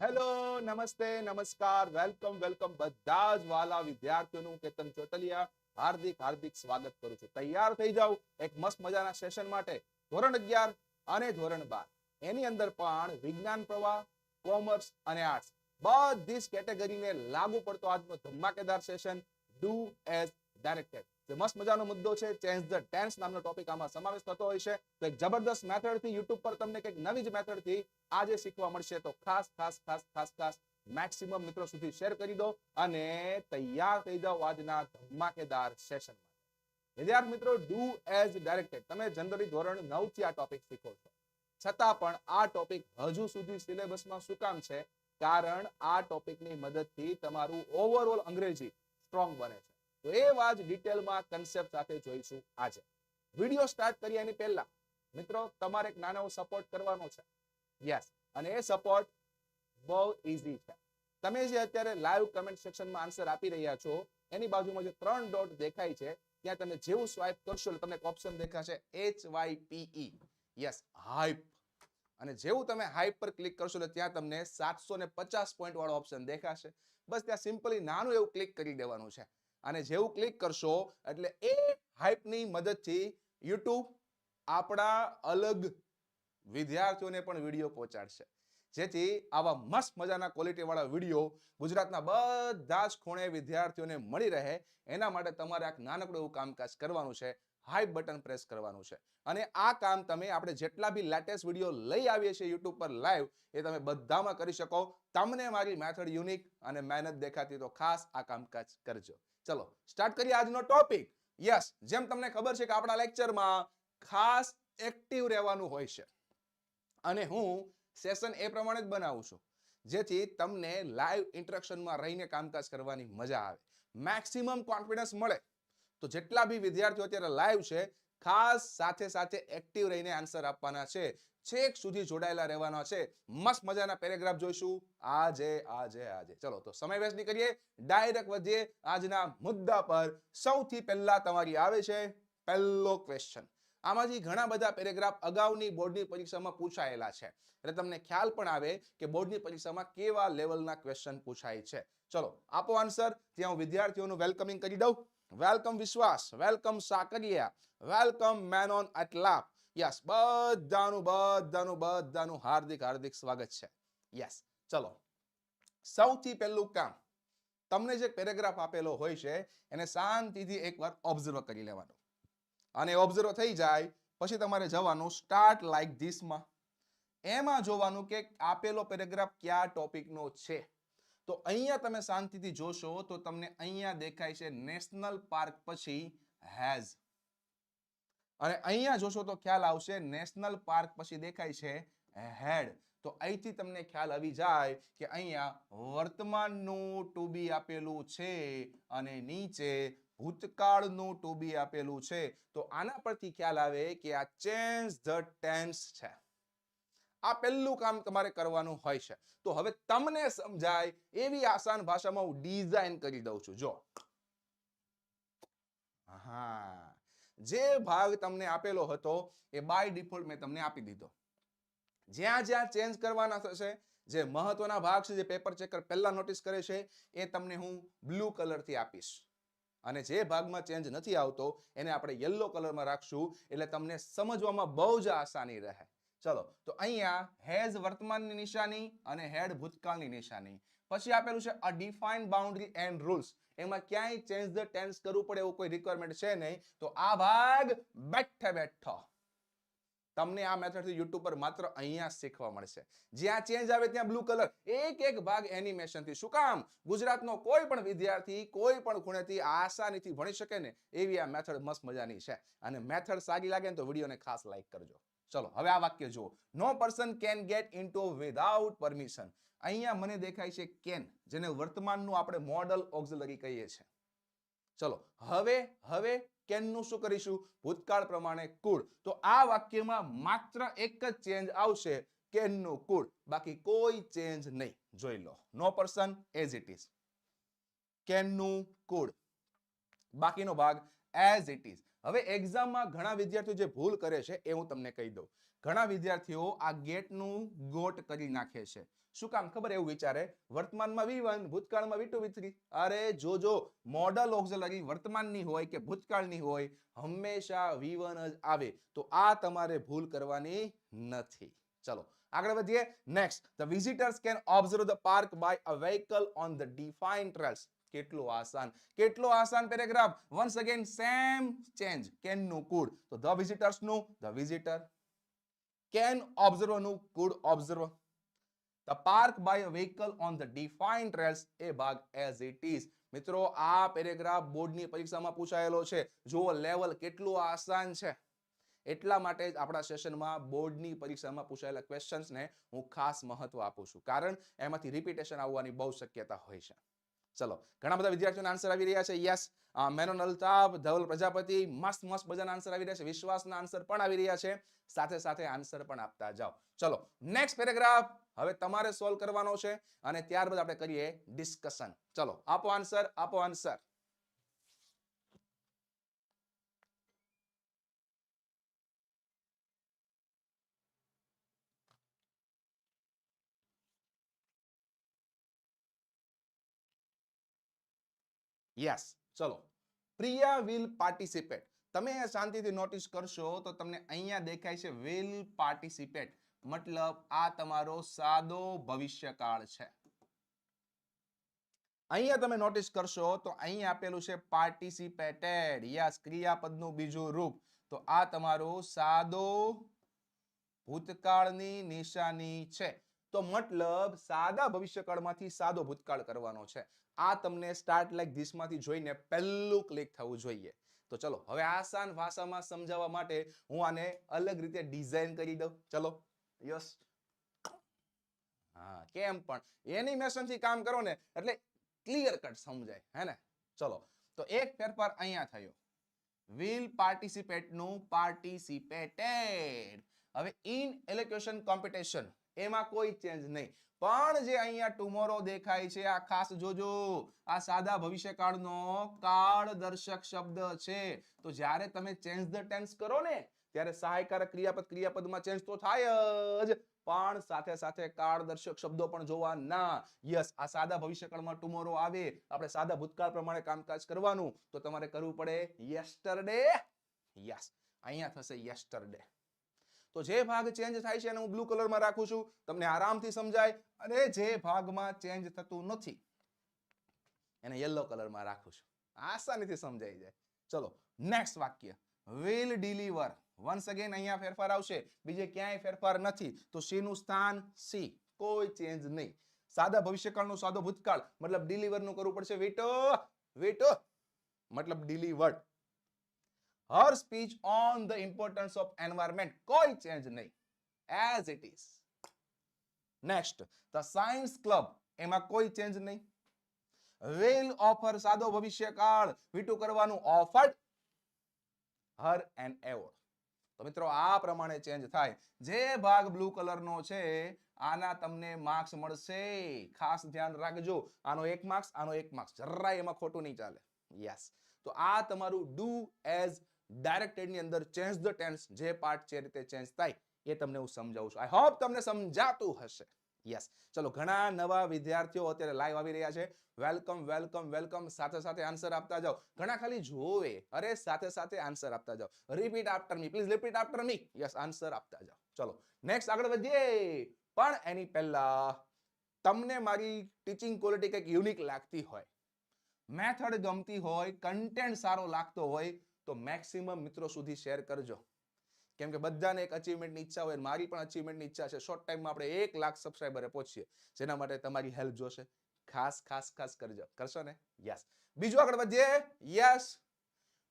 Hello, નમસ્તે, નમસ્કાર, welcome welcome બધા જ વાલા વિદ્યાર્થીઓનું કેતન ચોટલિયા હાર્દિક હાર્દિક સ્વાગત કરું છું. તૈયાર થઈ જાઓ એક મસ્ત મજાના સેશન માટે. ધોરણ અગિયાર અને ધોરણ બાર. એની અંદર પણ વિજ્ઞાન, પ્રવાહ કોમર્સ અને આર્ટ્સ બધી જ કેટેગરીને લાગુ પડતો આજનો ધમાકેદાર સેશન ડુ એઝ ડાયરેક્ટેડ જે મસ્ત મજાનો મુદ્દો છે ચેન્જ ધ ટેન્સ નામનો ટોપિક આમાં સમાવેશ થતો હોય છે. તો એક જબરદસ્ત મેથડથી યુટ્યુબ પર તમને કંઈક નવી જ મેથડથી આજે શીખવા મળશે, તો ખાસ ખાસ ખાસ ખાસ ખાસ મેક્સિમમ મિત્રો સુધી શેર કરી દો અને તૈયાર થઈ જાઓ આજના ધમાકેદાર સેશન વિદ્યાર્થી મિત્રો ડુ એઝ ડાયરેક્ટેડ તમે જનરલી ધોરણ નવથી આ ટોપિક શીખો છો. છતાં પણ આ ટોપિક હજુ સુધી સિલેબસમાં શું કામ છે? કારણ આ ટોપિકની મદદથી તમારું ઓવરઓલ અંગ્રેજી સ્ટ્રોંગ બને છે. તો એ વાત ડિટેલમાં કન્સેપ્ટ સાથે જોઈશું આજે. વીડિયો સ્ટાર્ટ કરીએ એની પહેલા. મિત્રો, તમારે એક નાનો સપોર્ટ કરવાનો છે. યસ અને એ સપોર્ટ બહુ ઇઝી છે. તમે જે અત્યારે લાઈવ કમેન્ટ સેક્શનમાં આન્સર આપી રહ્યા છો, એની બાજુમાં જે ત્રણ ડોટ દેખાય છે, ત્યાં તમે જેવું સ્વાઇપ કરશો એટલે તમને એક ઓપ્શન દેખાશે H Y P E yes hype અને જેવું તમે હાઈપ પર ક્લિક કરશો એટલે ત્યાં તમને સાતસો ને પચાસ પોઈન્ટ વાળો ઓપ્શન દેખાશે. બસ ત્યાં સિમ્પલી નાનું એવું ક્લિક કરી દેવાનું છે. અને જેવું ક્લિક કરશો, એટલે એ હાઇપની મદદથી યુટ્યુબ આપણા અલગ વિદ્યાર્થીઓને પણ વીડિયો પહોંચાડશે. જેથી આવા મસ્ત મજાના ક્વોલિટી વાળા વીડિયો ગુજરાતના બધા જ ખૂણે વિદ્યાર્થીઓને મળી રહે. એના માટે તમારે આ નાનકડું એવું કામકાજ કરવાનું છે. હાઈ બટન પ્રેસ કરવાનું છે. અને આ કામ તમે આપણે જેટલા બી લેટેસ્ટ વીડિયો લઈ આવીએ છીએ યુટ્યુબ પર લાઈવ એ તમે બધામાં કરી શકો. તમને મારી મેથડ યુનિક અને મહેનત દેખાતી તો ખાસ આ કામકાજ કરજો. ચલો સ્ટાર્ટ કરીએ આજનો ટોપિક યસ જેમ તમને ખબર છે કે આપણા લેક્ચરમાં ખાસ એક્ટિવ રહેવાનું હોય છે. અને હું સેશન એ પ્રમાણે જ બનાવું છું. જેથી તમને લાઈવ ઇન્ટરેક્શનમાં રહીને કામકાજ કરવાની મજા આવે. મેક્સિમમ કોન્ફિડન્સ મળે. તો જેટલા બી વિદ્યાર્થીઓ અત્યારે લાઈવ છે, ખાસ સાથે સાથે એક્ટિવ રહીને આન્સર આપવાના છે. છેક સુધી જોડાયેલા રહેવાના છે. મસ્ત મજાના પેરેગ્રાફ જોઈશું. આજે આજે આજે. ચલો, તો સમય વેસ્ટ નહીં કરીએ. ડાયરેક્ટ વધીએ. આજના મુદ્દા પર સૌથી પહેલા તમારી આવે છે પહેલો ક્વેશ્ચન આમાંથી ઘણા બધા પેરેગ્રાફ અગાઉની બોર્ડની પરીક્ષામાં પૂછાયેલા છે. એટલે તમને ખ્યાલ પણ આવે કે બોર્ડની પરીક્ષામાં કેવા લેવલના ક્વેશ્ચન પૂછાય છે. ચલો, આપો આન્સર ત્યાં હું વિદ્યાર્થીઓનું વેલકમિંગ કરી દઉં. Welcome Vishwas. Welcome Sakariya. Welcome Menon એટલા યસ, બધાનું બધાનું બધાનું હાર્દિક હાર્દિક સ્વાગત છે. યસ, ચલો. સૌથી પહેલું કામ, તમને જે પેરેગ્રાફ આપેલો હોય છે, એને શાંતિથી એકવાર ઓબ્ઝર્વ કરી લેવાનું. અને ઓબ્ઝર્વ થઈ જાય, પછી તમારે જવાનું સ્ટાર્ટ લાઈક ધીસમાં એમાં જોવાનું કે આપેલો પેરેગ્રાફ કયા ટોપિકનો છે. તો અહીંયા તમે શાંતિથી જોશો તો તમને અહીંયા દેખાય છે નેશનલ પાર્ક પછી હેઝ અને અહીંયા જોશો તો ખ્યાલ આવશે, નેશનલ પાર્ક પછી દેખાય છે હેડ તો અહીંથી તમને ખ્યાલ આવી જાય કે અહીંયા વર્તમાનનું ટુ આપેલું છે અને નીચે ભૂતકાળનું ટુ આપેલું છે. તો આના પરથી ખ્યાલ આવે કે આ ચેન્જ ધ ટેન્સ છે. આ પહેલું કામ તમારે કરવાનું હોય છે. તો હવે તમને સમજાય એવી આસાન ભાષામાં હું ડિઝાઇન કરી દઉં છું. જો. હા જે ભાગ તમને આપેલો હતો એ બાય ડિફોલ્ટ મેં તમને આપી દીધો. જ્યાં જ્યાં ચેન્જ કરવાના થશે, જે મહત્વના ભાગ છે, જે પેપર ચેકર પહેલા નોટિસ કરે છે, એ તમને હું બ્લુ કલરથી આપીશ. અને જે ભાગમાં ચેન્જ નથી આવતો, એને આપણે યલો કલરમાં રાખશું, એટલે તમને સમજવામાં બહુ જ આસાની રહે. ચલો, તો અહીંયા હેઝ વર્તમાનની નિશાની અને હેડ ભૂતકાળની નિશાની. પછી આપેલું છે a define boundary and rules એમાં ક્યાંય ચેન્જ ધ ટેન્સ કરવું પડે એવું કોઈ રિક્વાયરમેન્ટ છે નહીં, તો આ ભાગ બેઠે બેઠો. તમને આ મેથડથી યુટ્યુબ પર માત્ર અહીંયા શીખવા મળશે. જ્યાં ચેન્જ આવે ત્યાં બ્લુ કલર એક એક ભાગ એનિમેશનથી શું કામ? ગુજરાતનો કોઈ પણ વિદ્યાર્થી, કોઈ પણ ખૂણેથી આસાનીથી ભણી શકે ને, એવી આ મેથડ મસ્ત મજાની છે. અને મેથડ સારી લાગે ને તો વિડીયોને ખાસ લાઈક કરજો. ચલો, હવે આ વાક્ય જુઓ. No person can get into without permission અહીંયા મને દેખાય છે કેન જેને વર્તમાનનું આપણે મોડલ ઓક્ઝિલરી કહીએ છીએ. ચલો, હવે હવે કેનનું શું કરીશું? ભૂતકાળ પ્રમાણે કુળ. તો આ વાક્યમાં માત્ર એક જ ચેન્જ આવશે કેનનું કુળ. બાકી કોઈ ચેન્જ નહીં. જોઈ લો. No person as it is કેનનું કુળ. બાકીનો ભાગ એઝ ઇટ ઇઝ હવે એક્ઝામમાં ઘણા વિદ્યાર્થીઓ જે ભૂલ કરે છે એ હું તમને કહી દઉં. ઘણા વિદ્યાર્થીઓ આ ગેટનું ગોટ કરી નાખે છે. શું કામ ખબર એવું વિચારે? વર્તમાનમાં વી વન ભૂતકાળમાં વી ટુ વી થ્રી અરે જો મોડલ ઓક્ઝલરી વર્તમાનની હોય કે ભૂતકાળની હોય, હંમેશા વી વન જ આવે. તો આ તમારે ભૂલ કરવાની નથી. ચલો, આગળ વધીએ. Next the visitors can observe the park by a vehicle on the define trails કેટલું આસાન, કેટલો આસાન paragraph once again same change કેનનું could તો ધ વિઝિટર્સનું the visitor can ઓબ્ઝર્વનું could observe the park by a vehicle on the defined trails એ ભાગ as it is મિત્રો, આ paragraph બોર્ડની પરીક્ષામાં પૂછાયેલો છે. જુઓ લેવલ કેટલું આસાન છે. એટલા માટે જ આપણા સેશનમાં બોર્ડની પરીક્ષામાં પૂછાયેલા ક્વેશ્ચન્સને હું ખાસ મહત્વ આપું છું. કારણ, એમાંથી રિપીટેશન આવવાની બહુ શક્યતા હોય છે. ચલો, ઘણા બધા વિદ્યાર્થીઓના આન્સર આવી રહ્યા છે. યસ મેનોન અલ્તાબ ધવલ પ્રજાપતિ, મસ્ત મસ્ત બધાના આન્સર આવી રહ્યા છે. વિશ્વાસના આન્સર પણ આવી રહ્યા છે. સાથે સાથે આન્સર પણ આપતા જાઓ. ચલો નેક્સ્ટ પેરેગ્રાફ હવે તમારે સોલ્વ કરવાનો છે અને ત્યારબાદ આપણે કરીએ ડિસ્કશન ચલો, આપો આન્સર આપો આન્સર યસ ચલો. પ્રિયા વિલ પાર્ટિસિપેટ તમે શાંતિથી નોટિસ કરશો તો તમને અહીંયા દેખાય છે વિલ પાર્ટિસિપેટ મતલબ આ તમારો સાદો ભવિષ્યકાળ છે. અહીંયા તમે નોટિસ કરશો તો અહીં આપેલું છે પાર્ટિસિપેટેડ યસ ક્રિયાપદનું બીજું રૂપ. તો આ તમારું સાદો ભૂતકાળની નિશાની છે. તો મતલબ સાદા ભવિષ્યકાળમાંથી સાદો ભૂતકાળ કરવાનો છે. આ તમને સ્ટાર્ટ લાઈક ધીસમાંથી જોઈને પહેલું ક્લિક થવું જોઈએ. તો ચલો, હવે આસાન ભાષામાં સમજાવવા માટે હું આને અલગ રીતે ડિઝાઇન કરી દઉં. ચલો, યસ. હા, કેમ પણ? એનિમેશનથી કામ કરો ને, એટલે ક્લિયર કટ સમજાય, હે ને? ચલો, તો એક ફેરફાર અહીંયા થયો. વિલ પાર્ટિસિપેટનું પાર્ટિસિપેટેડ હવે ઇન એલોક્યુશન કોમ્પિટિશન એમાં કોઈ ચેન્જ નહીં. પણ જે અહીંયા ટુમોરો દેખાય છે, આ ખાસ જોજો. આ સાદા ભવિષ્યકાળનો કાળદર્શક શબ્દ છે. તો જ્યારે તમે ચેન્જ ધ ટેન્સ કરો ને, ત્યારે સહાયકારક ક્રિયાપદ ક્રિયાપદમાં ચેન્જ તો થાય જ. પણ સાથે સાથે કાળદર્શક શબ્દો પણ જોવા ના. યસ આ સાદા ભવિષ્યકાળમાં ટુમોરો આવે. આપણે સાદા ભૂતકાળ પ્રમાણે કામકાજ કરવાનું. તો તમારે કરવું પડે યસ્ટરડે યસ અહીંયા થશે યસ્ટરડે તો જે ભાગ ચેન્જ થાય છે એને હું બ્લુ કલરમાં રાખું છું. તમને આરામથી સમજાય. અને જે ભાગમાં ચેન્જ થતું નથી, એને યલો કલરમાં રાખું છું. આસાનીથી સમજાઈ જાય. ચલો નેક્સ્ટ વાક્ય. વિલ ડિલિવર વન્સ અગેન અહીંયા ફેરફાર આવશે. બીજે ક્યાંય ફેરફાર નથી. તો સી નું સ્થાન સી. કોઈ ચેન્જ નહીં. સાદા ભવિષ્યકાળનું સાદો ભૂતકાળ. મતલબ ડિલિવરનું કરવું પડશે. Veto veto. મતલબ delivered her speech on the importance of environment કોઈ ચેન્જ નહીં. As it is next the science club એમાં કોઈ ચેન્જ નહીં. વેલ ઓફર સાદો ભવિષ્યકાળ. વીટું કરવાનું ઓફર્ડ હર એન એવોર્ડ તો મિત્રો, આ પ્રમાણે ચેન્જ થાય. જે ભાગ બ્લુ કલરનો છે, આના તમને માર્ક્સ મળશે. ખાસ ધ્યાન રાખજો. આનો એક માર્ક્સ આનો એક માર્ક્સ જરાય એમાં ખોટું નહીં ચાલે. યસ તો આ તમારું ડુ એઝ ડાયરેક્ટેડની અંદર ચેન્જ ધ ટેન્સ જે પાર્ટ જે રીતે ચેન્જ થાય, એ તમને હું સમજાવું છું. આઈ હોપ તમને સમજાતું હશે. યસ ચલો, ઘણા નવા વિદ્યાર્થીઓ અત્યારે લાઈવ આવી રહ્યા છે. વેલકમ વેલકમ વેલકમ સાથે સાથે આન્સર આપતા જાઓ. ઘણા ખાલી જોવે અરે, સાથે સાથે આન્સર આપતા જાઓ. Repeat after me please repeat after me yes answer આપતા જાઓ. ચલો નેક્સ્ટ આગળ વધીએ. પણ એની પહેલા, તમને મારી ટીચિંગ ક્વોલિટી કંઈક યુનિક લાગતી હોય મેથડ ગમતી હોય કન્ટેન્ટ સારો લાગતો હોય તો મેક્સિમમ મિત્રો સુધી શેર કરજો. કેમ કે બધાને એક અચીવમેન્ટની ઈચ્છા હોય મારી પણ અચીવમેન્ટની ઈચ્છા છે. શોર્ટ ટાઈમમાં આપણે એક લાખ સબસ્ક્રાઈબરે પહોંચીએ. જેના માટે તમારી હેલ્પ જોશે. ખાસ ખાસ ખાસ કરજો. કરશો ને? યસ બીજું આગળ વધીએ. યસ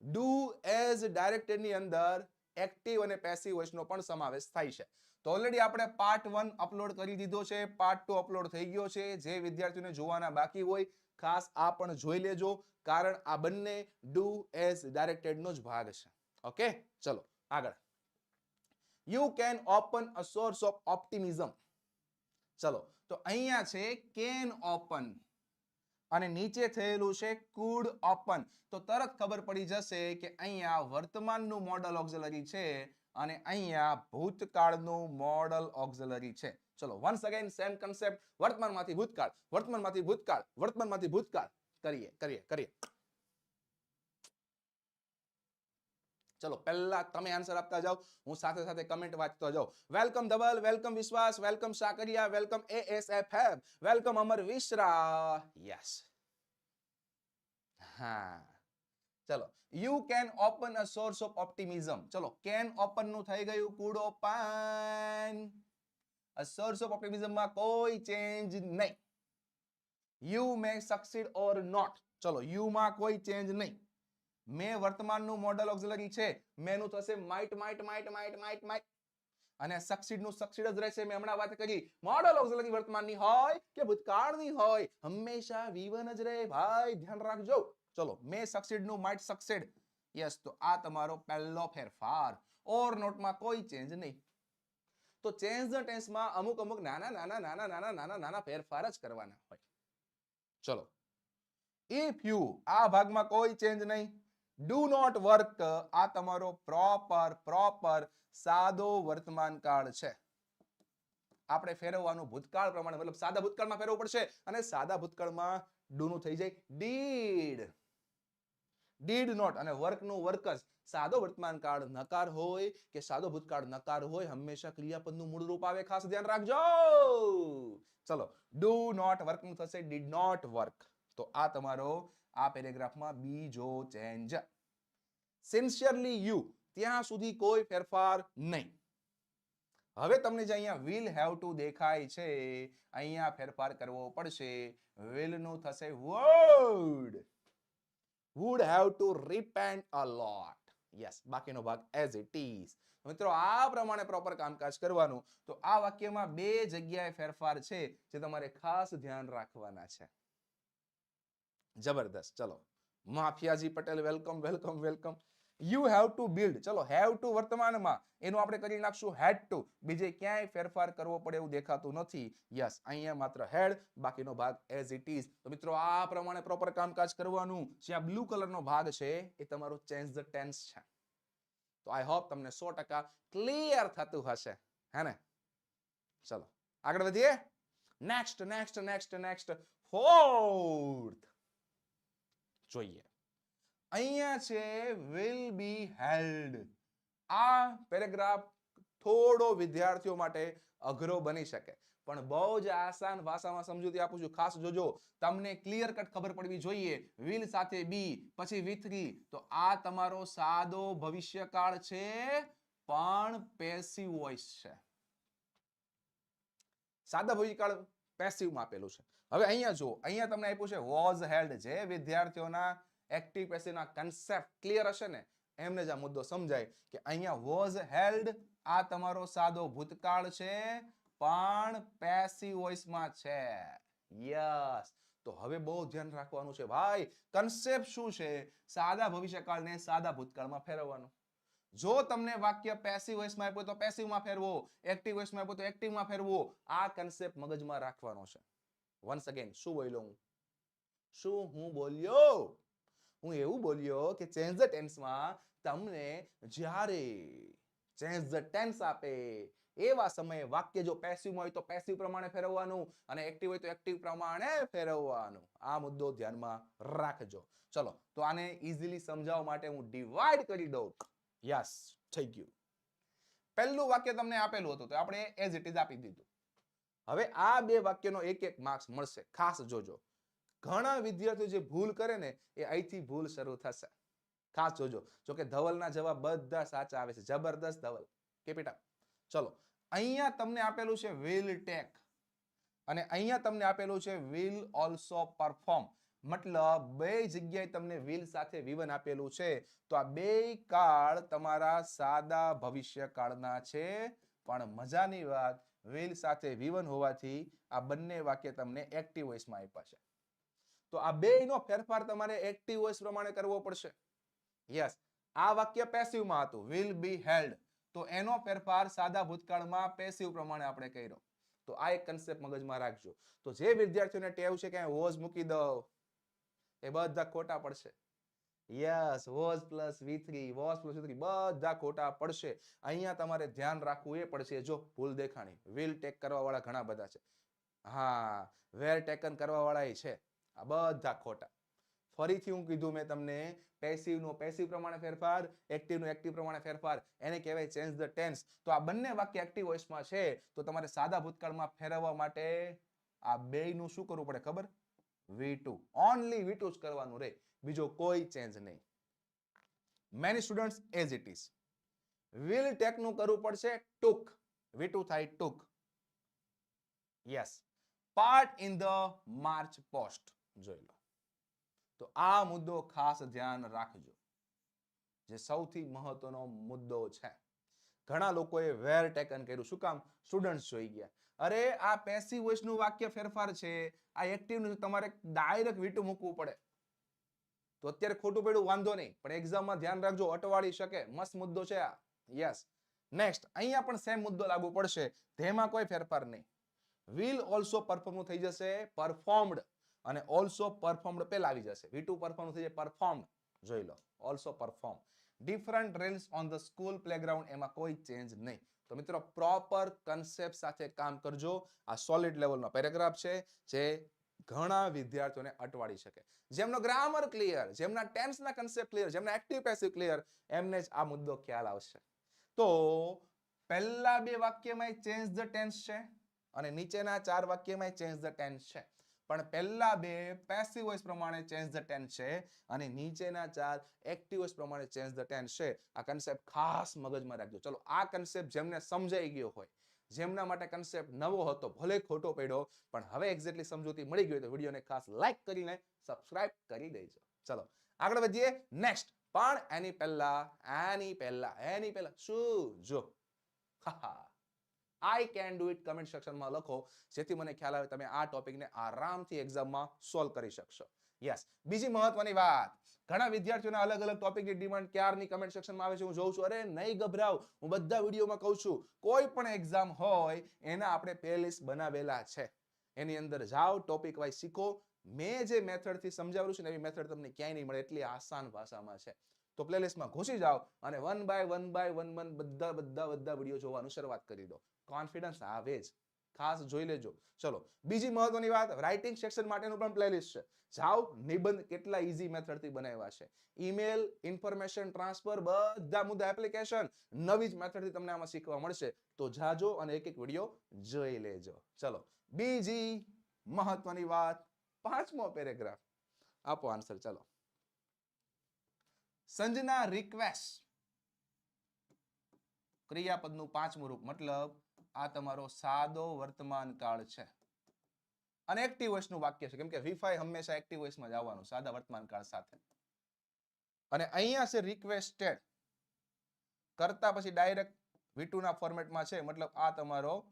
ડુ એઝ ડાયરેક્ટરની અંદર એક્ટિવ અને પેસિવ વોઇસનો પણ સમાવેશ થાય છે. તો ઓલરેડી આપણે પાર્ટ વન અપલોડ કરી દીધો છે. પાર્ટ ટુ અપલોડ થઈ ગયો છે. જે વિદ્યાર્થીઓને જોવાના બાકી હોય, ખાસ આ પણ જોઈ લેજો. કારણ આ બંને ડુ એઝ ડાયરેક્ટેડ નો જ ભાગ છે. ઓકે ચલો, આગળ. You can open a source of optimism ચલો, તો અહીંયા છે કેન ઓપન અને નીચે થયેલું છે કુડ ઓપન તો તરત ખબર પડી જશે કે અહીંયા વર્તમાનનું મોડલ ઓક્ઝલરી છે અને અહીંયા ભૂતકાળનું મોડલ ઓક્ઝલરી છે. ચલો વન્સ અગેન સેમ કન્સેપ્ટ વર્તમાનમાંથી ભૂતકાળ વર્તમાનમાંથી ભૂતકાળ વર્તમાનમાંથી ભૂતકાળ. કરીએ કરીએ કરીએ. ચલો, પહેલા તમે આન્સર આપતા જાઓ, હું સાથે સાથે કમેન્ટ વાંચતો જાઉં. Welcome Dhaval welcome Vishwas welcome Sakariya welcome S F ASFF welcome Amar Vishra. Yes હા. ચલો you can open a source of optimism ચલો કેન ઓપનનું થઈ ગયું કુડો પાન સોર્સ ઓફ ઓપ્ટિમિઝમમાં કોઈ ચેન્જ નહીં. You may succeed or not ચલો યુ માં કોઈ ચેન્જ નહીં. મે વર્તમાનનું મોડલ ઓક્ઝિલરી છે. મેનું થશે might might might might might might અને સક્સીડનું સક્સીડ જ રહેશે. મેં હમણાં વાત કરી. મોડલ ઓક્ઝિલરી વર્તમાનની હોય કે ભૂતકાળની હોય, હંમેશા V1 જ રહે. ભાઈ, ધ્યાન રાખજો. ચલો, મે સક્સીડનું માઇટ સક્સીડ યસ તો આ તમારો પહેલો ફેરફાર. ઓર નોટમાં કોઈ ચેન્જ નહીં. તો ચેન્જ ધ ટેન્સમાં અમુક અમુક નાના નાના નાના નાના નાના નાના ફેરફાર જ કરવાના હોય. ચલો. ઇફ યુ આ ભાગમાં કોઈ ચેન્જ નહીં. ડુ નોટ વર્ક આ તમારો પ્રોપર પ્રોપર સાદો વર્તમાન કાળ છે. આપણે ફેરવવાનું ભૂતકાળ પ્રમાણે, મતલબ સાદા ભૂતકાળમાં ફેરવવું પડશે અને સાદા ભૂતકાળમાં ડુ નું થઈ જાય. ડીડ ડીડ નોટ અને વર્કનું વર્કસ સાદો વર્તમાન કાળ નકાર હોય કે સાદો ભૂતકાળ નકાર હોય, હંમેશા ક્રિયાપદનું મૂળ રૂપ આવે. ખાસ ધ્યાન રાખજો. ચલો. ડુ નોટ વર્કનું થશે. ડીડ નોટ વર્ક તો આ તમારો, આ પેરેગ્રાફમાં બીજો ચેન્જ સિન્સિયરલી યુ ત્યાં સુધી કોઈ ફેરફાર નહીં. હવે તમને જે અહીંયા વિલ હેવ ટુ દેખાય છે, અહીંયા ફેરફાર કરવો પડશે. વિલનું થશે would would have to repent a lot yes બાકીનો ભાગ એઝ ઇટ ઇઝ મિત્રો, આ પ્રમાણે પ્રોપર કામકાજ કરવાનું. તો આ વાક્યમાં બે જગ્યાએ ફેરફાર છે જે તમારે ખાસ ધ્યાન રાખવાના છે. જબરદસ્ત. ચલો. માફિયાજી Patel welcome welcome welcome you have to build ચલો હેવ ટુ વર્તમાનમાં. એનું આપણે કરી નાખશું હેડ ટુ બીજે ક્યાંય ફેરફાર કરવો પડે એવું દેખાતું નથી. યસ અહીંયા માત્ર હેડ બાકીનો ભાગ એઝ ઇટ ઇઝ તો મિત્રો, આ પ્રમાણે પ્રોપર કામકાજ કરવાનું. જે આ બ્લુ કલરનો ભાગ છે, એ તમારો ચેન્જ ધ ટેન્સ છે. તો આઈ હોપ તમને સો ટકા ક્લિયર થતું હશે. હે ને? ચલો, આગળ વધીએ. Next next next next fourth જોઈએ. અહીંયા છે વિલ બી હેલ્ડ આ પેરેગ્રાફ થોડો વિદ્યાર્થીઓ માટે અઘરો બની શકે. પણ બહુ જ આસાન ભાષામાં સમજૂતી આપું છું. ખાસ જોજો, તમને ક્લિયર કટ ખબર પડવી જોઈએ. વિલ સાથે બી પછી વિથરી તો આ તમારો સાદો ભવિષ્યકાળ છે, પણ પેસિવ વોઇસ છે. સાદા ભવિષ્યકાળ પેસિવમાં આપેલું છે. હવે અહીંયા જો અહીંયા તમને આપ્યું છે વોઝ હેલ્ડ જે વિદ્યાર્થીઓના એક્ટિવ પેસિવના કન્સેપ્ટ ક્લિયર હશે ને? એમને જ આ મુદ્દો સમજાય કે અહીંયા વોઝ હેલ્ડ આ તમારો સાદો ભૂતકાળ છે, પણ પેસિવ વોઇસમાં છે. યસ તો હવે બહુ ધ્યાન રાખવાનું છે ભાઈ. કન્સેપ્ટ શું છે? સાદા ભવિષ્યકાળને સાદા ભૂતકાળમાં ફેરવવાનું. જો તમને વાક્ય પેસિવ વોઇસમાં આપ્યું તો પેસિવમાં ફેરવો. એક્ટિવ વોઇસમાં આપ્યું તો એક્ટિવમાં ફેરવો. આ કન્સેપ્ટ મગજમાં રાખવાનો છે. વન્સ અગેન શું બોલ્યો હું? શું હું બોલ્યો? હું એવું બોલ્યો કે ચેન્જ ધ ટેન્સમાં તમને જ્યારે ચેન્જ ધ ટેન્સ આપે, એવા સમયે વાક્ય જો પેસિવમાં હોય તો પેસિવ પ્રમાણે ફેરવવાનું અને એક્ટિવ હોય તો એક્ટિવ પ્રમાણે ફેરવવાનું. આ મુદ્દો ધ્યાનમાં રાખજો. ચલો, તો આને ઇઝીલી સમજાવવા માટે હું ડિવાઈડ કરી દઉં. યસ થઈ ગયું. પહેલું વાક્ય તમને આપેલું હતું, તો આપણે એઝ ઇટ ઇઝ આપી દીધું. હવે આ બે વાક્યનો એક એક માર્ક્સ મળશે. ખાસ જોજો. ઘણા વિદ્યાર્થીઓ જે ભૂલ કરે ને, એ અહીંથી ભૂલ શરૂ થશે. ખાસ જોજો. જો કે ધવલના જવાબ બધા સાચા આવે છે. જબરદસ્ત ધવલ. કેપિટલ ચલો. અહીંયા તમને આપેલું છે વિલ ટેક અને અહીંયા તમને આપેલું છે વિલ ઓલસો પરફોર્મ મતલબ, બે જગ્યાએ તમને વિલ સાથે વિવન આપેલું છે. તો આ બે કાળ તમારા સાદા ભવિષ્ય કાળના છે. પણ મજાની વાત વિલ સાથે વિવન હોવાથી આ બંને વાક્ય તમને એક્ટિવ વોઇસમાં આપ્યા છે. તો આ બેયનો ફેરફાર તમારે એક્ટિવ વોઇસ પ્રમાણે કરવો પડશે. યસ આ વાક્ય પેસિવમાં હતું. વિલ બી હેલ્ડ તો એનો ફેરફાર સાદા ભૂતકાળમાં પેસિવ પ્રમાણે આપણે કર્યો. તો આ એક કન્સેપ્ટ મગજમાં રાખજો. તો જે વિદ્યાર્થીઓને ટેવ છે કે વોઝ મૂકી દો એ બધા ખોટા પડશે. Yes was plus V three was plus three બધા ખોટા પડશે. અહીંયા તમારે ધ્યાન રાખવું એ પડશે જો ભૂલ દેખાણી. વિલ ટેક કરવા વાળા ઘણા બધા છે. હા વેર ટેકન કરવા વાળા છે. આ બધા ખોટા. ફરીથી હું કીધું, મેં તમને પેસિવ નો પેસિવ પ્રમાણે ફેરફાર એક્ટિવ નો એક્ટિવ પ્રમાણે ફેરફાર, એને કહેવાય ચેન્જ ધ ટેન્સ તો આ બંને વાક્ય એક્ટિવ વોઇસમાં છે, તો તમારે સાદા ભૂતકાળમાં ફેરવવા માટે આ બેયનું શું કરવું પડે ખબર? V two only V two જ કરવાનું રે. બીજો કોઈ ચેન્જ નહીં. Many students as it is will ટેકનું કરવું પડશે? ટુક ટુ થાય took yes part in the march past જોઈ લો. તો આ મુદ્દો ખાસ ધ્યાન રાખજો. જે સૌથી મહત્વનો મુદ્દો છે. ઘણા લોકોએ વેર ટેકન કર્યું. શું કામ? સ્ટુડન્ટ્સ જોઈ ગયા. અરે, આ પેસિવ વોઇસનું વાક્ય ફેરફાર છે. આ એક્ટિવનું તમારે ડાયરેક્ટ વીટું મૂકવું પડે. તો અત્યારે ખોટું પડ્યું, વાંધો નહીં. પણ એક્ઝામમાં ધ્યાન રાખજો અટવાડી શકે. મસ્ત મુદ્દો છે આ. યસ. નેક્સ્ટ, અહીંયા પણ સેમ મુદ્દો લાગુ પડશે. તેમાં કોઈ ફેરફાર નહીં. વિલ ઓલસો પરફોર્મ થઈ જશે. પરફોર્મડ અને ઓલસો પરફોર્મડ પહેલા આવી જશે. વી ટુ પરફોર્મ થઈ જાય પરફોર્મડ જોઈ લો. Also perform different rails on the school playground એમાં કોઈ ચેન્જ નહીં. તો મિત્રો પ્રોપર કન્સેપ્ટ સાથે કામ કરજો. આ સોલિડ લેવલનો પેરેગ્રાફ છે, જે ઘણા વિદ્યાર્થીઓને અટવાડી શકે. જેમનો ગ્રામર ક્લિયર જેમના ટેન્સના કન્સેપ્ટ ક્લિયર જેમના એક્ટિવ પેસિવ ક્લિયર એમને જ આ મુદ્દો ખ્યાલ આવશે. તો પહેલા બે વાક્યમાં ચેન્જ ધ ટેન્સ છે અને નીચેના ચાર વાક્યમાં ચેન્જ ધ ટેન્સ છે. પણ પહેલા બે પેસિવ વોઇસ પ્રમાણે ચેન્જ ધ ટેન્સ છે અને નીચેના ચાર એક્ટિવ વોઇસ પ્રમાણે ચેન્જ ધ ટેન્સ છે. આ કન્સેપ્ટ ખાસ મગજમાં રાખજો. ચલો, આ કન્સેપ્ટ જેમને સમજાઈ ગયો હોય, જેમના માટે કન્સેપ્ટ નવો હતો, ભલે ખોટો પડ્યો, પણ હવે એક્ઝેક્ટલી સમજૂતી મળી ગઈ તો વિડીયોને ખાસ લાઈક કરીને સબસ્ક્રાઇબ કરી દેજો. ચલો, આગળ વધીએ. નેક્સ્ટ પણ એની પહેલા એની પહેલા એની પહેલા, શું? જો. I can do it comment સેક્શનમાં લખો, જેથી મને ખ્યાલ આવે તમે આ ટોપિકને આરામથી એક્ઝામમાં સોલ્વ કરી શકશો. યસ બીજી મહત્વની વાત. ઘણા વિદ્યાર્થીઓના અલગ અલગ ટોપિકની ડિમાન્ડ ક્યારની કમેન્ટ સેક્શનમાં આવે છે, હું જોઉં છું. અરે, નહીં ગભરાવ. હું બધા વિડીયોમાં કહું છું, કોઈ પણ એક્ઝામ હોય, એના આપણે પ્લેલિસ્ટ બનાવેલા છે. એની અંદર જાઓ ટોપિક વાઇઝ શીખો. મેં જે મેથડથી સમજાવ્યું છે ને, એવી મેથડ તમને ક્યાંય નહીં મળે, એટલી આસાન ભાષામાં છે. તો પ્લેલિસ્ટમાં ઘૂસી જાઓ અને one by one by one one બધા બધા બધા વીડિયો જોવાનું શરૂઆત કરી દો. કોન્ફિડન્સ આવે જ. ખાસ જોઈ લેજો. ચલો, બીજી મહત્વની વાત રાઇટિંગ સેક્શન માટેનું પણ પ્લેલિસ્ટ છે. જાઓ, નિબંધ કેટલા ઈઝી મેથડથી બનાવ્યા છે. ઈમેલ ઇન્ફોર્મેશન ટ્રાન્સફર બધા મુદ્દા એપ્લિકેશન નવી જ મેથડથી તમને આમાં શીખવા મળશે. તો જાજો અને એક એક વીડિયો જોઈ લેજો. ચલો, બીજી મહત્વની વાત, પાંચમો પેરેગ્રાફ આપો આન્સર ચલો. સંજના રિક્વેસ્ટ ક્રિયાપદનું પાંચમું રૂપ, મતલબ આ તમારો સાદો વર્તમાન કાળ છે. અને એક્ટિવ વોઇસનું વાક્ય છે. કેમ કે વીફાઈ હંમેશા એક્ટિવ વોઇસમાં જ આવવાનું, સાદા વર્તમાન કાળ સાથે. અને અહીંયા છે રિક્વેસ્ટેડ કરતા પછી ડાયરેક્ટ વી ના ફોર્મેટમાં છે. મતલબ આ તમારો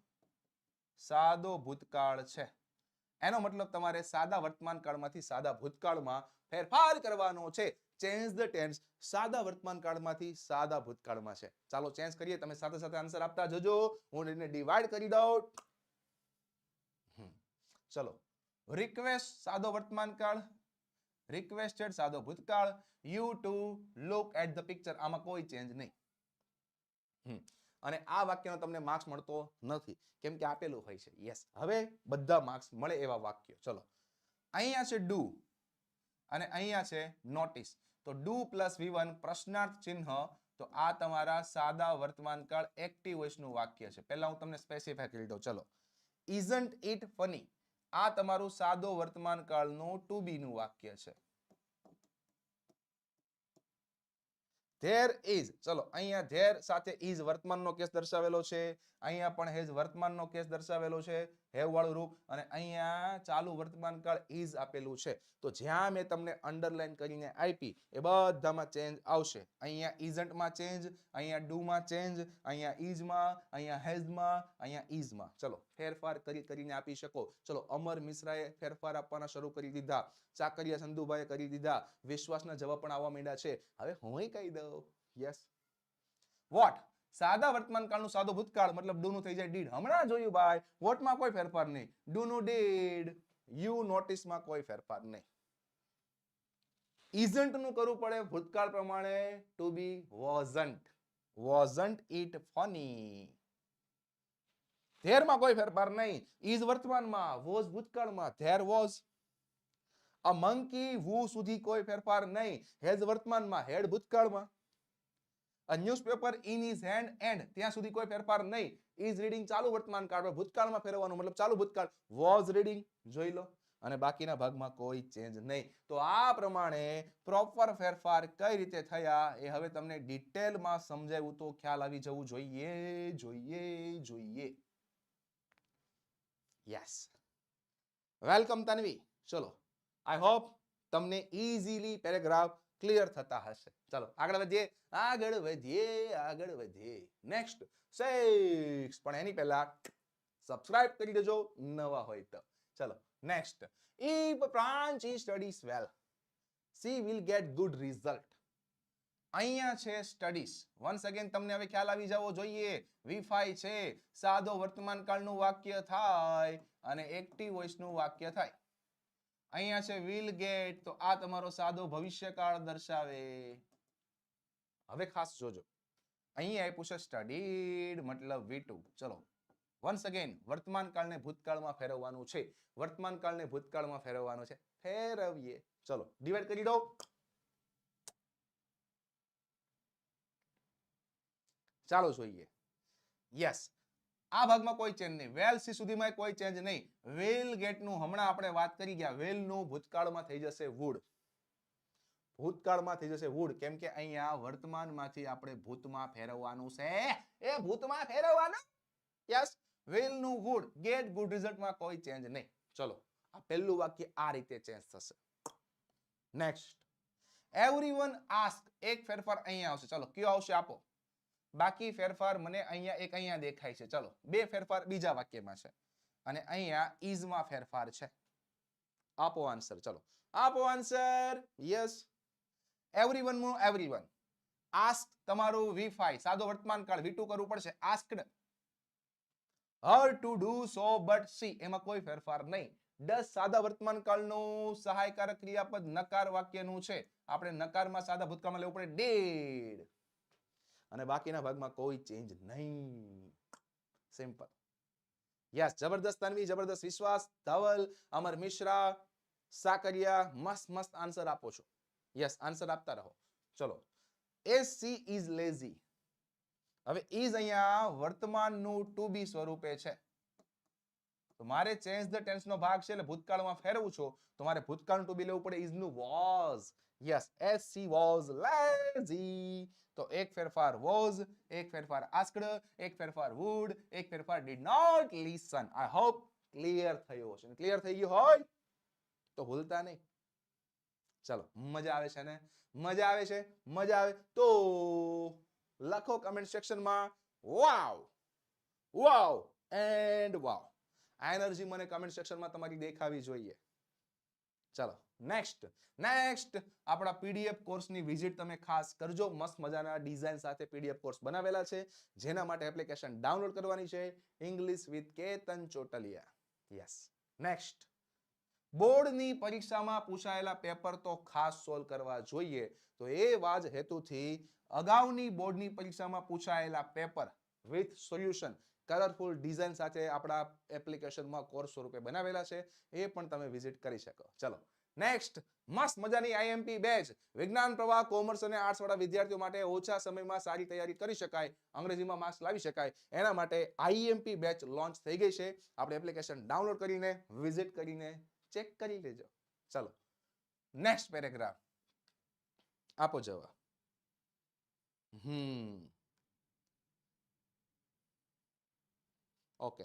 સાદો ભૂતકાળ છે. એનો મતલબ તમારે સાદા વર્તમાન કાળમાંથી સાદા ભૂતકાળમાં ફેરફાર કરવાનો છે. ચેન્જ ધ ટેન્સ સાદા વર્તમાન કાળમાંથી સાદા ભૂતકાળમાં છે. ચાલો ચેન્જ કરીએ. તમે સાથે સાથે આન્સર આપતા જજો. હું એને ડિવાઈડ કરી દઉં. ચલો. રિક્વેસ્ટ સાદો વર્તમાન કાળ. રિક્વેસ્ટેડ સાદો ભૂતકાળ. You to look at the picture આમાં કોઈ ચેન્જ નહીં. અને આ વાક્યનો તમને માર્ક્સ મળતો નથી. કેમ કે આપેલું હોય છે. યસ હવે બધા માર્ક્સ મળે એવા વાક્યો. ચલો. અહીંયા છે ડુ અને અહીંયા છે નોટિસ તો ડુ પ્લસ વી વન પ્રશ્નાર્થ ચિહ્ન, તો આ તમારા સાદા વર્તમાનકાળ એક્ટિવ વોઇસનું વાક્ય છે. પહેલા હું તમને સ્પેસિફાય કરી દઉં. ચલો. ઇઝન્ટ ઇટ ફની આ તમારું સાદો વર્તમાનકાળનું ટુ બીનું વાક્ય છે. ધેર ઇઝ ચલો, અહીંયા ધેર સાથે ઇઝ વર્તમાનનો કેસ દર્શાવેલો છે. અહીંયા પણ હેઝ વર્તમાનનો કેસ દર્શાવેલો છે. હેવ વાળું રૂપ અને અહીંયા ચાલુ વર્તમાન કાળ ઇઝ આપેલું છે. તો જ્યાં મેં તમને અંડરલાઈન કરીને આપી, એ બધામાં ચેન્જ આવશે. અહીંયા ઇઝન્ટમાં ચેન્જ અહીંયા ડુમાં ચેન્જ અહીંયા ઇઝમાં અહીંયા હેઝમાં અહીંયા ઇઝમાં ચલો, ફેરફાર કરી કરીને આપી શકો. ચલો, અમર મિશ્રાએ ફેરફાર આપવાના શરૂ કરી દીધા. ચાકરિયા સંધુભાઈએ કરી દીધા. વિશ્વાસના જવાબ પણ આવવા માંડ્યા છે. હવે હું કહી દઉં. યસ વોટ સાદા વર્તમાન કાળનું સાદો ભૂતકાળ, મતલબ ડુ થઈ જાય ડીડ. હમણાં જોયું ભાઈ, વોટમાં કોઈ ફેરફાર નહીં. ડુ નું ડીડ, યુ નોટિસમાં કોઈ ફેરફાર નહીં. ઇઝન્ટનું કરવું પડે ભૂતકાળ પ્રમાણે to be wasn't wasn't it funny ધેરમાં કોઈ ફેરફાર નહીં. ઇઝ વર્તમાનમાં, વોઝ ભૂતકાળમાં. ધેર વોઝ અ મંકી વુ સુધી કોઈ ફેરફાર નહીં. હેઝ વર્તમાનમાં, હેડ ભૂતકાળમાં. A in is hand and ત્યાં સુધી કોઈ ફેરફાર નહીં. ઇઝ રીડિંગ ચાલુ વર્તમાન કાળ ભૂતકાળમાં ફેરવવાનું, મતલબ ચાલુ ભૂતકાળ. વોઝ રીડિંગ જોઈ લો. અને બાકીના ભાગમાં કોઈ ચેન્જ નહીં. તો આ પ્રમાણે પ્રોપર ફેરફાર કઈ રીતે થયા એ હવે તમને ડિટેલમાં સમજાવ્યું તો ખ્યાલ આવી જવું જોઈએ જોઈએ જોઈએ. યસ વેલકમ તન્વી ચલો. આઈ હોપ તમને ઇઝીલી પેરેગ્રાફ ક્લિયર થતા હશે. ચલો, આગળ વધીએ. આગળ વધીએ આગળ વધીએ. નેક્સ્ટ સિક્સ પણ એની પહેલા સબસ્ક્રાઇબ કરી દેજો, નવા હોય તો. ચલો next if branch he studies well she will get good result અહીંયા છે સ્ટડીઝ વન્સ અગેન તમને હવે ખ્યાલ આવી જવો જોઈએ. વી છે. સાદો વર્તમાન કાળનું વાક્ય થાય અને એક્ટિવ વોઇસનું વાક્ય થાય. અહીંયા છે વિલ ગેટ તો આ તમારો સાદો ભવિષ્યકાળ દર્શાવે. હવે ખાસ જોજો. અહીંયા આપ્યું છે સ્ટડીડ મતલબ વી ચલો. વન્સ અગેન વર્તમાન કાળને ભૂતકાળમાં ફેરવવાનું છે. વર્તમાન કાળને ભૂતકાળમાં ફેરવવાનું છે. ફેરવીએ. ચલો ડિવાઈડ કરી દો ચાલો જોઈએ. યસ આ ભાગમાં કોઈ ચેન્જ નહીં. વેલ સી સુધીમાં કોઈ ચેન્જ નહીં. વેલ ગેટનું હમણાં આપણે વાત કરી ગયા. વેલનું ભૂતકાળમાં થઈ જશે વુડ ભૂતકાળમાં થઈ જશે વુડ કેમ કે અહીંયા વર્તમાનમાંથી આપણે ભૂતમાં ફેરવવાનું છે. એ ભૂતમાં ફેરવવાનું? યસ વેલનું વુડ ગેટ ગુડ રિઝલ્ટમાં કોઈ ચેન્જ નહીં. ચલો, આ પહેલું વાક્ય આ રીતે ચેન્જ થશે. નેક્સ્ટ એવરીવન આસ્ક એક ફેરફાર અહીંયા આવશે. ચલો, કયો આવશે? આપો. બાકી ફેરફાર મને અહીંયા એક અહીંયા દેખાય છે. ચલો, બે ફેરફાર બીજા વાક્યમાં છે. અને અહીંયા is ફેરફાર છે. આપો આન્સર ચલો. આપો આન્સર યસ એવરીવનનું એવરીવન આસ્ક તમારું V5 સાદો વર્તમાન કાળ V2 કરવું પડશે. Asked her to do so but she એમાં કોઈ ફેરફાર નહીં. દસ સાદા વર્તમાન કાળનું સહાયકારક ક્રિયાપદ નકાર વાક્યનું છે. આપણે નકારમાં સાદા ભૂતકાળમાં લેવું પડે. ડેડ અને બાકીના ભાગમાં કોઈ ચેન્જ નહીં. સિમ્પલ યસ જબરદસ્ત તન્વી, જબરદસ્ત વિશ્વાસ, ધવલ, અમર મિશ્રા, સાકરિયા, મસ્ત મસ્ત આન્સર આપો છો. યસ આન્સર આપતા રહો. ચલો. એસ સી ઇઝ લેઝી હવે ઇઝ અહીંયા વર્તમાનનું ટુ બી સ્વરૂપે છે. તો મારે ચેન્જ ધ ટેન્સ નો ભાગ છે એટલે ભૂતકાળમાં ફેરવું છો. તો મારે ભૂતકાળનું ટુ બી લેવું પડે. ઇઝનું was yes S C was lazy તો એક ફેરફાર વોઝ એક ફેરફાર આસ્કડ એક ફેરફાર વુડ એક ફેરફાર did not listen I hope clear થયો હશે. ક્લિયર થઈ ગયું હોય તો ભૂલતા નહીં. ચલો, મજા આવે છે ને? મજા આવે છે? મજા આવે. તો લખો કમેન્ટ સેક્શનમાં વાવ વાવ એન્ડ વાવ આ એનર્જી મને કમેન્ટ સેક્શનમાં તમારી દેખાવી જોઈએ. ચાલો. નેક્સ્ટ નેક્સ્ટ આપણા પીડીએફ કોર્સની વિઝિટ તમે ખાસ કરજો. મસ્ત મજાના ડિઝાઇન સાથે પીડીએફ કોર્સ બનાવેલા છે. જેના માટે એપ્લિકેશન ડાઉનલોડ કરવાની છે. English with Ketan Chotaliya. Yes next બોર્ડની પરીક્ષામાં પૂછાયેલા પેપર તો ખાસ સોલ્વ કરવા જોઈએ. તો એ વાજ હેતુથી અગાઉની બોર્ડની પરીક્ષામાં પૂછાયેલા paper with solution colourful design સાથે આપણા એપ્લિકેશનમાં કોર્સ સ્વરૂપે બનાવેલા છે. એ પણ તમે વિઝિટ કરી શકો. ચલો. નેક્સ્ટ મસ્ત મજાની આઈએમપી બેચ વિજ્ઞાન, પ્રવાહ કોમર્સ અને આર્ટ્સ વાળા વિદ્યાર્થીઓ માટે ઓછા સમયમાં સારી તૈયારી કરી શકાય. અંગ્રેજીમાં માર્ક્સ લાવી શકાય. એના માટે આઈએમપી બેચ લોન્ચ થઈ ગઈ છે. આપણે એપ્લિકેશન ડાઉનલોડ કરીને વિઝિટ કરીને ચેક કરી લેજો. ચલો. નેક્સ્ટ પેરેગ્રાફ આપો જવાબ. હમ. ઓકે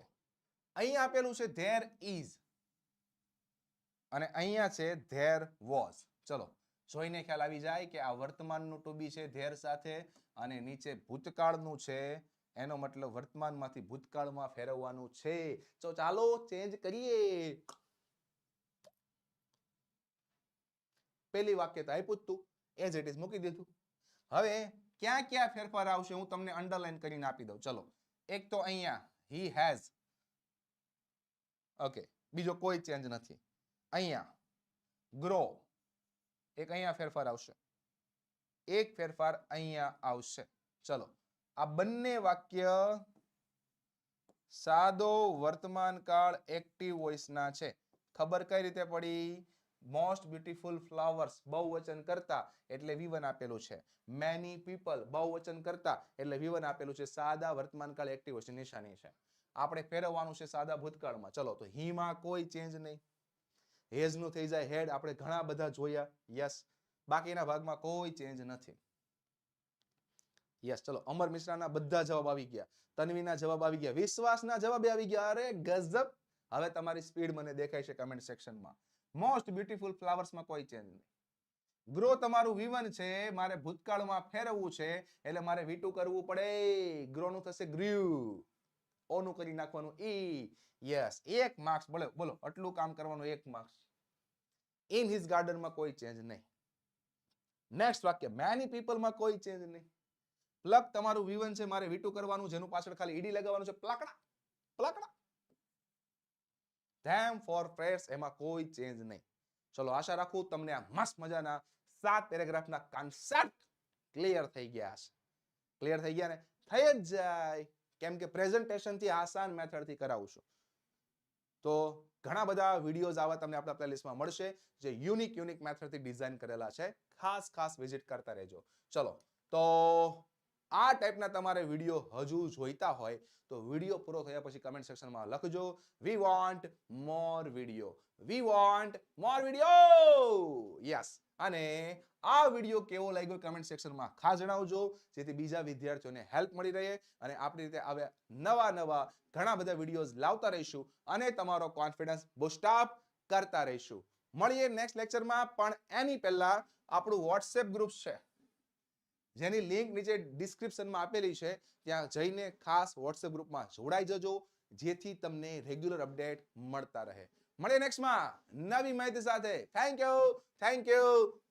અહીં આપેલું છે ધેર ઇઝ અને અહીંયા છે ધેર વોઝ ચલો, જોઈને ખ્યાલ આવી જાય કે આ વર્તમાનનું ટુ બી છે ધેર સાથે અને નીચે ભૂતકાળનું છે. એનો મતલબ વર્તમાનમાંથી ભૂતકાળમાં ફેરવવાનું છે. તો ચાલો ચેન્જ કરીએ. પેલી વાક્ય તો આપ્યું જ તું. એઝ ઇટ ઇઝ મૂકી દીધું. હવે ક્યાં ક્યાં ફેરફાર આવશે હું તમને અંડરલાઈન કરીને આપી દઉં. ચલો, એક તો અહીંયા હી હેઝ ઓકે બીજો કોઈ ચેન્જ નથી. અહીંયા ગ્રો એક અહીંયા ફેરફાર આવશે. એક ફેરફાર અહીંયા આવશે. ચલો, આ બંને વાક્ય સાદો વર્તમાન કાળ એક્ટિવ વોઇસના છે. ખબર કઈ રીતે પડી? મોસ્ટ બ્યુટીફુલ ફ્લાવર્સ બહુવચન કરતા એટલે વિવન આપેલું છે. મેની પીપલ બહુવચન કરતા એટલે વિવન આપેલું છે. સાદા વર્તમાન કાળ એક્ટિવ નિશાની છે. આપણે ફેરવવાનું છે સાદા ભૂતકાળમાં. ચલો, તો હીમાં કોઈ ચેન્જ નહીં. હેઝનું થઈ જાય, હેડ આપણે ઘણા બધા જોયા. યસ બાકીના ભાગમાં કોઈ ચેન્જ નથી. યસ ચલો, અમર મિશ્રાના બધા જવાબ આવી ગયા. તન્વીના જવાબ આવી ગયા. વિશ્વાસના જવાબ આવી ગયા. અરે ગજબ! હવે તમારી સ્પીડ મને દેખાય છે કમેન્ટ સેક્શનમાં મોસ્ટ બ્યુટીફુલ ફ્લાવર્સમાં કોઈ ચેન્જ નહીં. ગ્રો તમારું વિવન છે, મારે ભૂતકાળમાં ફેરવવું છે, એટલે મારે વીટું કરવું પડે. ગ્રો નું થશે ગ્રીવ. ઓનું કરી નાખવાનું. ઈ યસ એક માર્ક્સ બોલો બોલો, આટલું કામ કરવાનું એક માર્ક્સ ઇન હિઝ ગાર્ડનમાં કોઈ ચેન્જ નહીં. નેક્સ્ટ વાક્ય મેની પીપલમાં કોઈ ચેન્જ નહીં. પ્લગ તમારું વિવન છે, મારે વીટું કરવાનું, જેનું પાછળ ખાલી ઈડી લગાવવાનું છે. Placard placard them for fresh એમાં કોઈ ચેન્જ નહીં. ચલો, આશા રાખું તમને આ મસ્ત મજાના સાત પેરેગ્રાફના કન્સેપ્ટ ક્લિયર થઈ ગયા છે ક્લિયર થઈ ગયા ને? થઈ જ જાય. કેમ કે પ્રેઝન્ટેશનથી આસાન મેથડથી કરાવશું તો ઘણા બધા વિડીયોઝ આવા તમને આપણા પ્લેલિસ્ટમાં મળશે જે યુનિક યુનિક મેથડથી ડિઝાઇન કરેલા છે. ખાસ ખાસ વિઝિટ કરતા રહેજો. ચલો, તો આ ટાઈપના તમારે વીડિયો હજુ જોઈતા હોય તો વીડિયો પૂરો થયા પછી કમેન્ટ સેક્શનમાં લખજો. We want more video we want more video yes અને આ વીડિયો કેવો લાગ્યો કમેન્ટ સેક્શનમાં ખાસ જણાવજો, જેથી બીજા વિદ્યાર્થીઓને હેલ્પ મળી રહે અને આપણી રીતે આવે નવા નવા ઘણા બધા વિડીયોઝ લાવતા રહીશું અને તમારો કોન્ફિડન્સ બુસ્ટઅપ કરતા રહીશું. મળીએ નેક્સ્ટ લેક્ચરમાં પણ એની પહેલા આપણું વોટ્સએપ ગ્રુપ છે. જેની લિંક નીચે ડિસ્ક્રિપ્શનમાં આપેલી છે, ત્યાં જઈને ખાસ વોટ્સએપ ગ્રુપમાં જોડાઈ જજો, જેથી તમને રેગ્યુલર અપડેટ મળતા રહે. મળીએ નેક્સ્ટમાં નવી માહિતી સાથે. Thank you thank you